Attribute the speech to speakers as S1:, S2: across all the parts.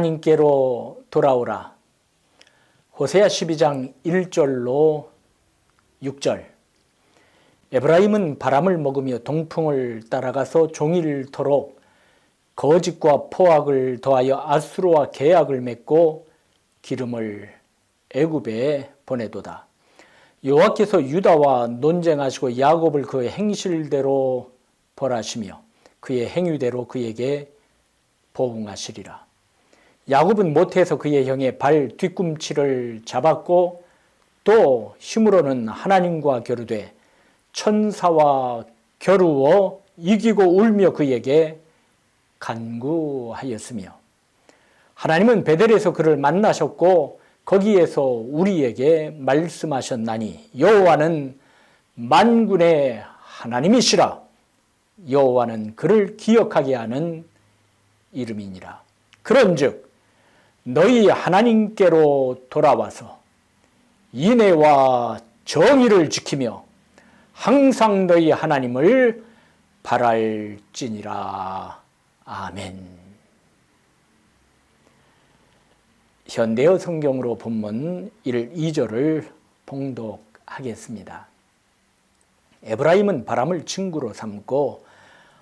S1: 하나님께로 돌아오라. 호세아 12장 1절로 6절. 에브라임은 바람을 먹으며 동풍을 따라가서 종일토록 거짓과 포악을 더하여 아수르와 계약을 맺고 기름을 애굽에 보내도다. 여호와께서 유다와 논쟁하시고 야곱을 그 행실대로 벌하시며 그의 행위대로 그에게 보응하시리라. 야곱은 모태에서 그의 형의 발 뒤꿈치를 잡았고 또 힘으로는 하나님과 겨루되 천사와 겨루어 이기고 울며 그에게 간구하였으며 하나님은 베델에서 그를 만나셨고 거기에서 우리에게 말씀하셨나니 여호와는 만군의 하나님이시라. 여호와는 그를 기억하게 하는 이름이니라. 그런즉 너희 하나님께로 돌아와서 인애와 정의를 지키며 항상 너희 하나님을 바랄지니라 아멘. 현대어 성경으로 본문 1, 2절을 봉독하겠습니다. 에브라임은 바람을 친구로 삼고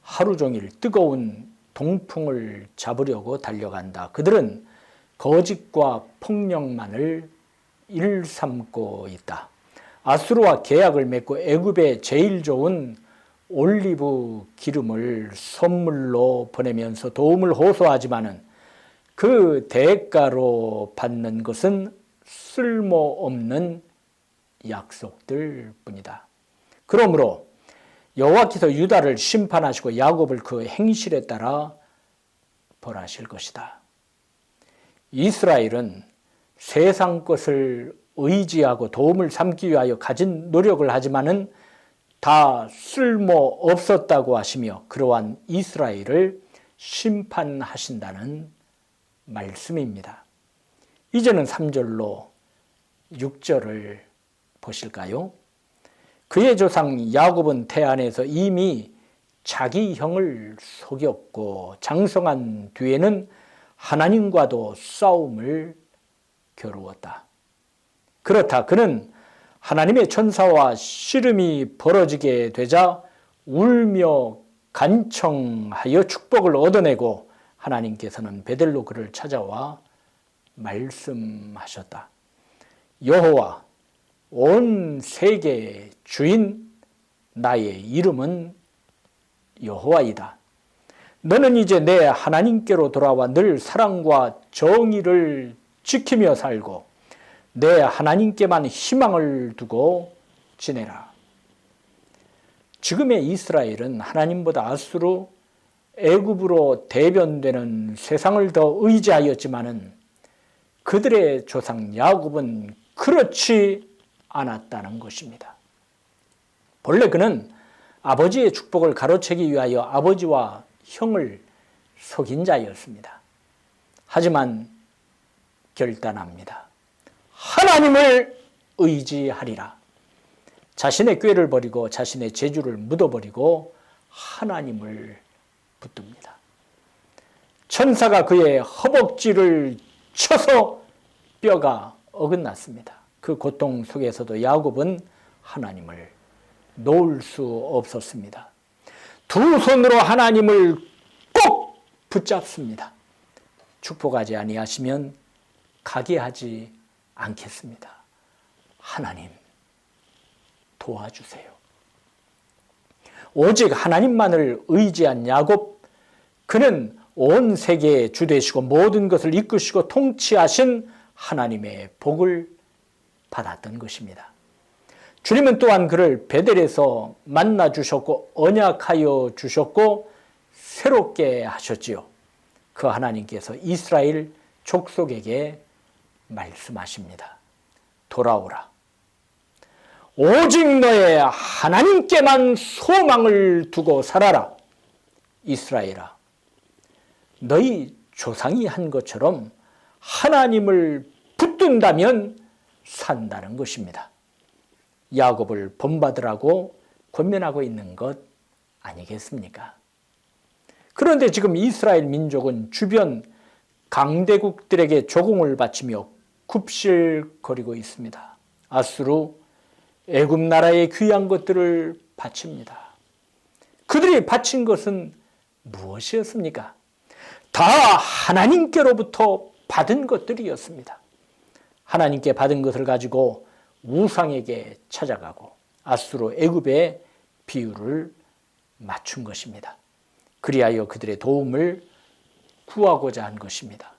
S1: 하루 종일 뜨거운 동풍을 잡으려고 달려간다. 그들은 거짓과 폭력만을 일삼고 있다. 아수르와 계약을 맺고 애굽에 제일 좋은 올리브 기름을 선물로 보내면서 도움을 호소하지만은 그 대가로 받는 것은 쓸모없는 약속들 뿐이다. 그러므로 여호와께서 유다를 심판하시고 야곱을 그 행실에 따라 벌하실 것이다. 이스라엘은 세상 것을 의지하고 도움을 삼기 위하여 가진 노력을 하지만은 다 쓸모 없었다고 하시며 그러한 이스라엘을 심판하신다는 말씀입니다. 이제는 3절로 6절을 보실까요? 그의 조상 야곱은 태안에서 이미 자기 형을 속였고 장성한 뒤에는 하나님과도 싸움을 겨루었다. 그렇다. 그는 하나님의 천사와 씨름이 벌어지게 되자 울며 간청하여 축복을 얻어내고 하나님께서는 베델로 그를 찾아와 말씀하셨다. 여호와 온 세계 주인 나의 이름은 여호와이다. 너는 이제 내 하나님께로 돌아와 늘 사랑과 정의를 지키며 살고 내 하나님께만 희망을 두고 지내라. 지금의 이스라엘은 하나님보다 아수르 애굽으로 대변되는 세상을 더 의지하였지만은 그들의 조상 야곱은 그렇지 않았다는 것입니다. 본래 그는 아버지의 축복을 가로채기 위하여 아버지와 형을 속인 자였습니다. 하지만 결단합니다. 하나님을 의지하리라. 자신의 꾀를 버리고 자신의 재주를 묻어버리고 하나님을 붙듭니다. 천사가 그의 허벅지를 쳐서 뼈가 어긋났습니다. 그 고통 속에서도 야곱은 하나님을 놓을 수 없었습니다. 두 손으로 하나님을 꼭 붙잡습니다. 축복하지 아니하시면 가게 하지 않겠습니다. 하나님 도와주세요. 오직 하나님만을 의지한 야곱 그는 온 세계의 주 되시고 모든 것을 이끄시고 통치하신 하나님의 복을 받았던 것입니다. 주님은 또한 그를 베델에서 만나 주셨고 언약하여 주셨고 새롭게 하셨지요. 그 하나님께서 이스라엘 족속에게 말씀하십니다. 돌아오라. 오직 너의 하나님께만 소망을 두고 살아라. 이스라엘아. 너희 조상이 한 것처럼 하나님을 붙든다면 산다는 것입니다. 야곱을 본받으라고 권면하고 있는 것 아니겠습니까? 그런데 지금 이스라엘 민족은 주변 강대국들에게 조공을 바치며 굽실거리고 있습니다. 아수르 애굽 나라의 귀한 것들을 바칩니다. 그들이 바친 것은 무엇이었습니까? 다 하나님께로부터 받은 것들이었습니다. 하나님께 받은 것을 가지고 우상에게 찾아가고 아수르 애굽의 비유를 맞춘 것입니다. 그리하여 그들의 도움을 구하고자 한 것입니다.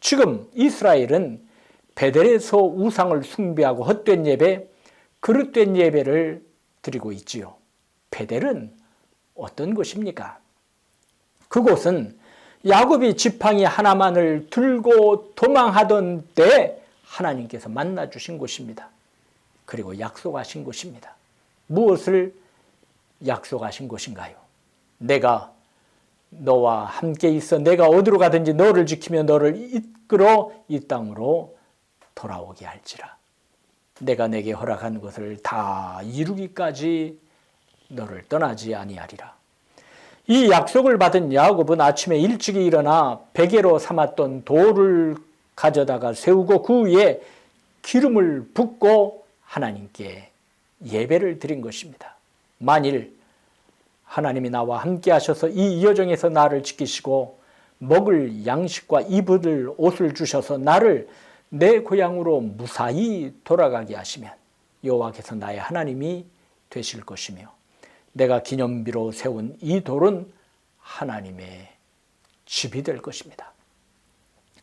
S1: 지금 이스라엘은 베델에서 우상을 숭배하고 헛된 예배, 그릇된 예배를 드리고 있지요. 베델은 어떤 곳입니까? 그곳은 야곱이 지팡이 하나만을 들고 도망하던 때 하나님께서 만나 주신 곳입니다. 그리고 약속하신 곳입니다. 무엇을 약속하신 것인가요? 내가 너와 함께 있어 내가 어디로 가든지 너를 지키며 너를 이끌어 이 땅으로 돌아오게 할지라. 내가 내게 허락한 것을 다 이루기까지 너를 떠나지 아니하리라. 이 약속을 받은 야곱은 아침에 일찍이 일어나 베개로 삼았던 돌을 가져다가 세우고 그 위에 기름을 붓고 하나님께 예배를 드린 것입니다. 만일 하나님이 나와 함께 하셔서 이 여정에서 나를 지키시고 먹을 양식과 입을 옷을 주셔서 나를 내 고향으로 무사히 돌아가게 하시면 여호와께서 나의 하나님이 되실 것이며 내가 기념비로 세운 이 돌은 하나님의 집이 될 것입니다.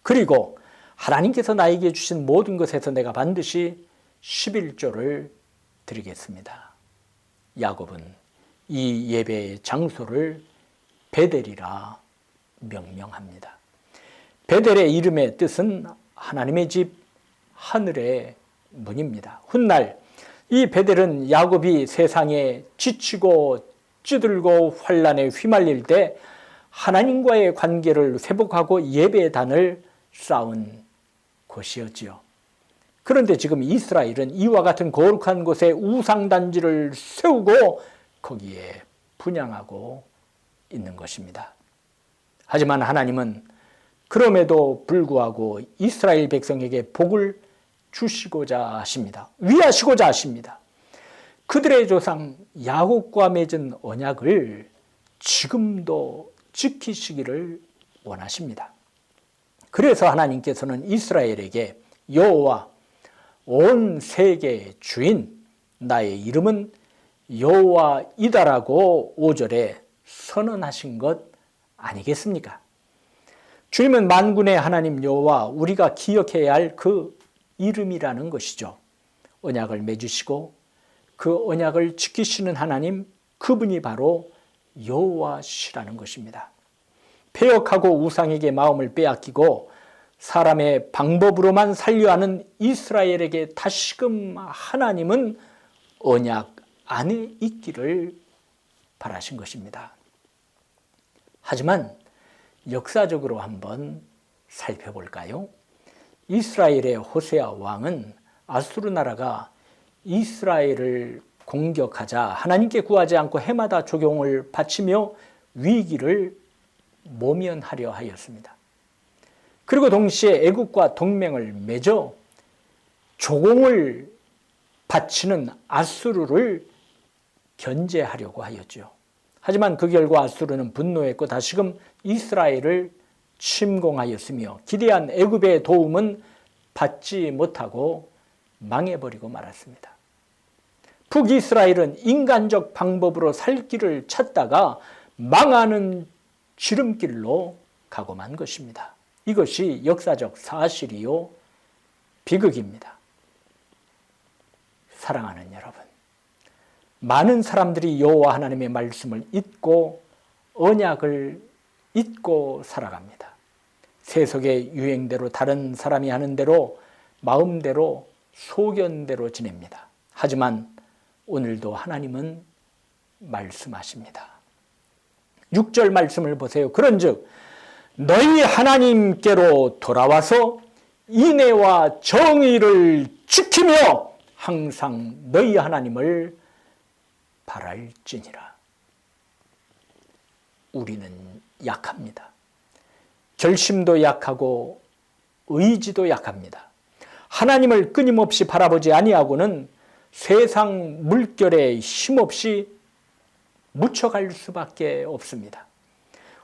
S1: 그리고 하나님께서 나에게 주신 모든 것에서 내가 반드시 11조를 드리겠습니다. 야곱은 이 예배의 장소를 베델이라 명명합니다. 베델의 이름의 뜻은 하나님의 집, 하늘의 문입니다. 훗날 이 베델은 야곱이 세상에 지치고 찌들고 환란에 휘말릴 때 하나님과의 관계를 회복하고 예배의 단을 쌓은 곳이었지요. 그런데 지금 이스라엘은 이와 같은 거룩한 곳에 우상단지를 세우고 거기에 분양하고 있는 것입니다. 하지만 하나님은 그럼에도 불구하고 이스라엘 백성에게 복을 주시고자 하십니다. 위하시고자 하십니다. 그들의 조상 야곱과 맺은 언약을 지금도 지키시기를 원하십니다. 그래서 하나님께서는 이스라엘에게 여호와 온 세계의 주인 나의 이름은 여호와이다라고 5절에 선언하신 것 아니겠습니까? 주님은 만군의 하나님 여호와 우리가 기억해야 할 그 이름이라는 것이죠. 언약을 맺으시고 그 언약을 지키시는 하나님 그분이 바로 여호와시라는 것입니다. 폐역하고 우상에게 마음을 빼앗기고 사람의 방법으로만 살려 하는 이스라엘에게 다시금 하나님은 언약 안에 있기를 바라신 것입니다. 하지만 역사적으로 한번 살펴볼까요? 이스라엘의 호세아 왕은 아수르 나라가 이스라엘을 공격하자 하나님께 구하지 않고 해마다 조경을 바치며 위기를 모면하려 하였습니다. 그리고 동시에 애국과 동맹을 맺어 조공을 바치는 아수르를 견제하려고 하였죠. 하지만 그 결과 아수르는 분노했고 다시금 이스라엘을 침공하였으며 기대한 애굽의 도움은 받지 못하고 망해버리고 말았습니다. 북이스라엘은 인간적 방법으로 살 길을 찾다가 망하는 지름길로 가고 만 것입니다. 이것이 역사적 사실이요 비극입니다. 사랑하는 여러분, 많은 사람들이 여호와 하나님의 말씀을 잊고 언약을 잊고 살아갑니다. 세속의 유행대로 다른 사람이 하는 대로 마음대로 소견대로 지냅니다. 하지만 오늘도 하나님은 말씀하십니다. 6절 말씀을 보세요. 그런즉 너희 하나님께로 돌아와서 인애와 정의를 지키며 항상 너희 하나님을 바랄지니라. 우리는 약합니다. 결심도 약하고 의지도 약합니다. 하나님을 끊임없이 바라보지 아니하고는 세상 물결에 힘없이 묻혀갈 수밖에 없습니다.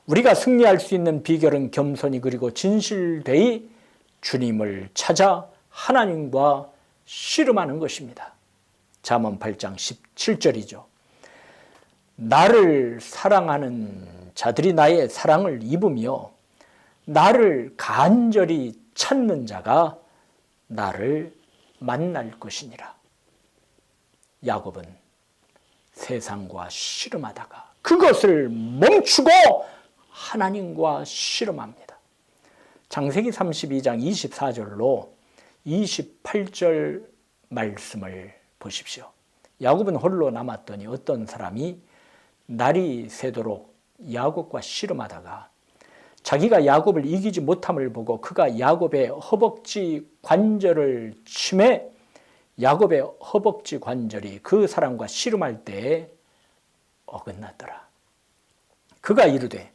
S1: 우리가 승리할 수 있는 비결은 겸손히 그리고 진실되이 주님을 찾아 하나님과 씨름하는 것입니다. 잠언 8장 17절이죠. 나를 사랑하는 자들이 나의 사랑을 입으며 나를 간절히 찾는 자가 나를 만날 것이니라. 야곱은 세상과 씨름하다가 그것을 멈추고 하나님과 씨름합니다. 장세기 32장 24절로 28절 말씀을 보십시오. 야곱은 홀로 남았더니 어떤 사람이 날이 새도록 야곱과 씨름하다가 자기가 야곱을 이기지 못함을 보고 그가 야곱의 허벅지 관절을 침해 야곱의 허벅지 관절이 그 사람과 씨름할 때에 어긋났더라. 그가 이르되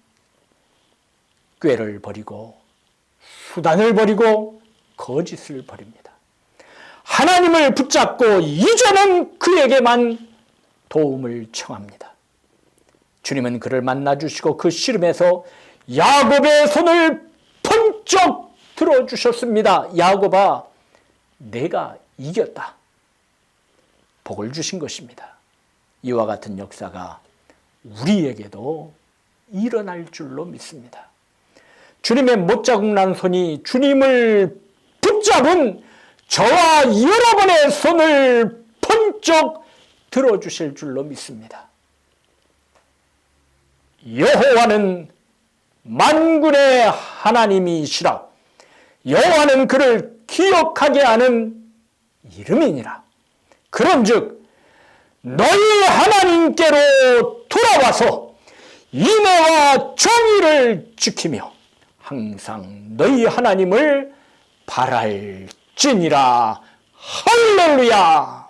S1: 꾀를 버리고 수단을 버리고 거짓을 버립니다. 하나님을 붙잡고 이제는 그에게만 도움을 청합니다. 주님은 그를 만나 주시고 그 씨름에서 야곱의 손을 번쩍 들어 주셨습니다. 야곱아, 내가 이겼다. 복을 주신 것입니다. 이와 같은 역사가 우리에게도 일어날 줄로 믿습니다. 주님의 못자국 난 손이 주님을 붙잡은 저와 여러분의 손을 번쩍 들어주실 줄로 믿습니다. 여호와는 만군의 하나님이시라. 여호와는 그를 기억하게 하는 이름이니라. 그런즉 너희 하나님께로 돌아와서 인애와 정의를 지키며 항상 너희 하나님을 바랄지니라. 할렐루야!